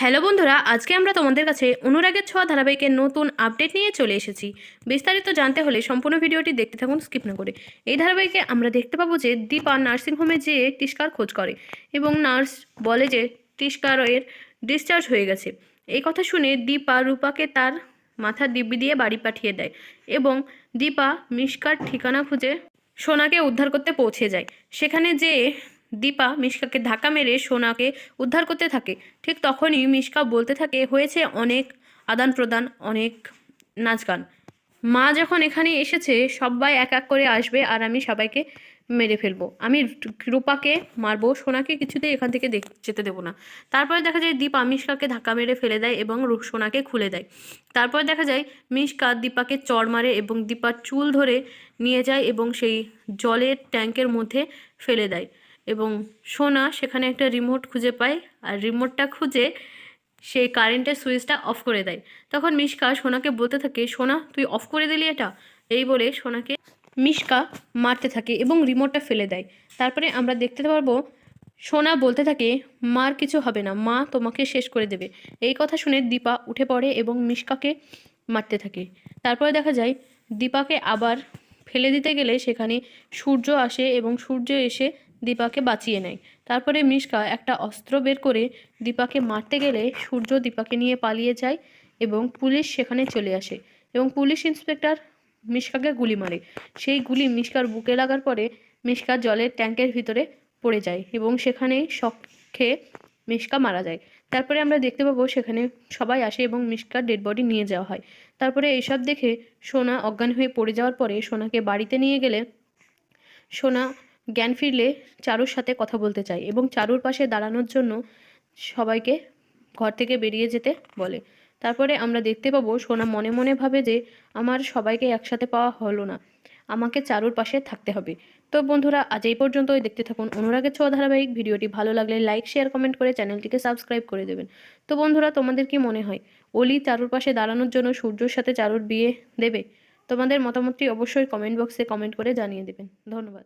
Hello বন্ধুরা, আজকে আমরা তোমাদের কাছে অনুরাগের ছোঁয়া ধারাবাহিকের নতুন আপডেট নিয়ে চলে এসেছি। বিস্তারিত জানতে হলে সম্পূর্ণ ভিডিওটি দেখতে থাকুন, স্কিপ না করে। এই ধারাবাহিকে আমরা দেখতে পাবো যে দীপা নার্সিংহোমে যেয়ে টিস্কার খোঁজ করে এবং নার্স বলে যে টিস্কারের ডিসচার্জ হয়ে গেছে। এই কথা শুনে দীপা রূপাকে তার মাথার দিব্যি দিয়ে বাড়ি পাঠিয়ে দেয় এবং দীপা মিশকার ঠিকানা খুঁজে সোনাকে উদ্ধার করতে পৌঁছে যায়। সেখানে যেয়ে দীপা মিশকাকে ধাক্কা মেরে সোনাকে উদ্ধার করতে থাকে। ঠিক তখনই মিশকা বলতে থাকে, হয়েছে অনেক আদান প্রদান অনেক নাচ গান। মা যখন এখানে এসেছে, সবাই এক এক করে আসবে আর আমি সবাইকে মেরে ফেলব। আমি রূপাকে মারবো, সোনাকে কিছুতেই এখান থেকে যেতে দেবো না। তারপরে দেখা যায় দীপা মিশকাকে ধাক্কা মেরে ফেলে দেয় এবং সোনাকে খুলে দেয়। তারপর দেখা যায় মিশকা দীপাকে চড় মারে এবং দীপার চুল ধরে নিয়ে যায় এবং সেই জলের ট্যাঙ্কের মধ্যে ফেলে দেয়। এবং সোনা সেখানে একটা রিমোট খুঁজে পায় আর রিমোটটা খুঁজে সেই কারেন্টের সুইচটা অফ করে দেয়। তখন মিশকা সোনাকে বলতে থাকে, সোনা, তুই অফ করে দিলি এটা? এই বলে সোনাকে মিশকা মারতে থাকে এবং রিমোটটা ফেলে দেয়। তারপরে আমরা দেখতে পারব, সোনা বলতে থাকে, মার কিছু হবে না, মা তোমাকে শেষ করে দেবে। এই কথা শুনে দীপা উঠে পড়ে এবং মিশকাকে মারতে থাকে। তারপরে দেখা যায়, দীপাকে আবার ফেলে দিতে গেলে সেখানে সূর্য আসে এবং সূর্য এসে দীপাকে বাঁচিয়ে নেয়। তারপরে মিশকা একটা অস্ত্র বের করে দীপাকে মারতে গেলে সূর্য দীপাকে নিয়ে পালিয়ে যায় এবং পুলিশ সেখানে চলে আসে এবং পুলিশ ইন্সপেক্টর মিশকাকে গুলি মারে। সেই গুলি মিশকার বুকে লাগার পরে মিশকা জলের ট্যাঙ্কের ভিতরে পড়ে যায় এবং সেখানে শক খেয়ে মিশকা মারা যায়। তারপরে আমরা দেখতে পাবো সেখানে সবাই আসে এবং মিশকার ডেড বডি নিয়ে যাওয়া হয়। তারপরে এইসব দেখে সোনা অজ্ঞান হয়ে পড়ে যাওয়ার পরে সোনাকে বাড়িতে নিয়ে গেলে সোনা জ্ঞান ফিরলে চারুর সাথে কথা বলতে চায় এবং চারুর পাশে দাঁড়ানোর জন্য সবাইকে ঘর থেকে বেরিয়ে যেতে বলে। তারপরে আমরা দেখতে পাবো সোনা মনে মনে ভাবে যে আমার সবাইকে একসাথে পাওয়া হলো না। আমাকে চারুর পাশে থাকতে হবে। তো বন্ধুরা, আজ এই পর্যন্তই। দেখতে থাকুন অনুরাগের ছোঁয়া ধারাবাহিক ভিডিওটি। ভালো লাগলে লাইক শেয়ার কমেন্ট করে চ্যানেলটিকে সাবস্ক্রাইব করে দেবেন। তো বন্ধুরা, তোমাদের কি মনে হয়? অলি চারুর পাশে দাঁড়ানোর জন্য সূর্যর সাথে চারুর বিয়ে দেবে? তোমাদের মতামতটি অবশ্যই কমেন্ট বক্সে কমেন্ট করে জানিয়ে দেবেন। ধন্যবাদ।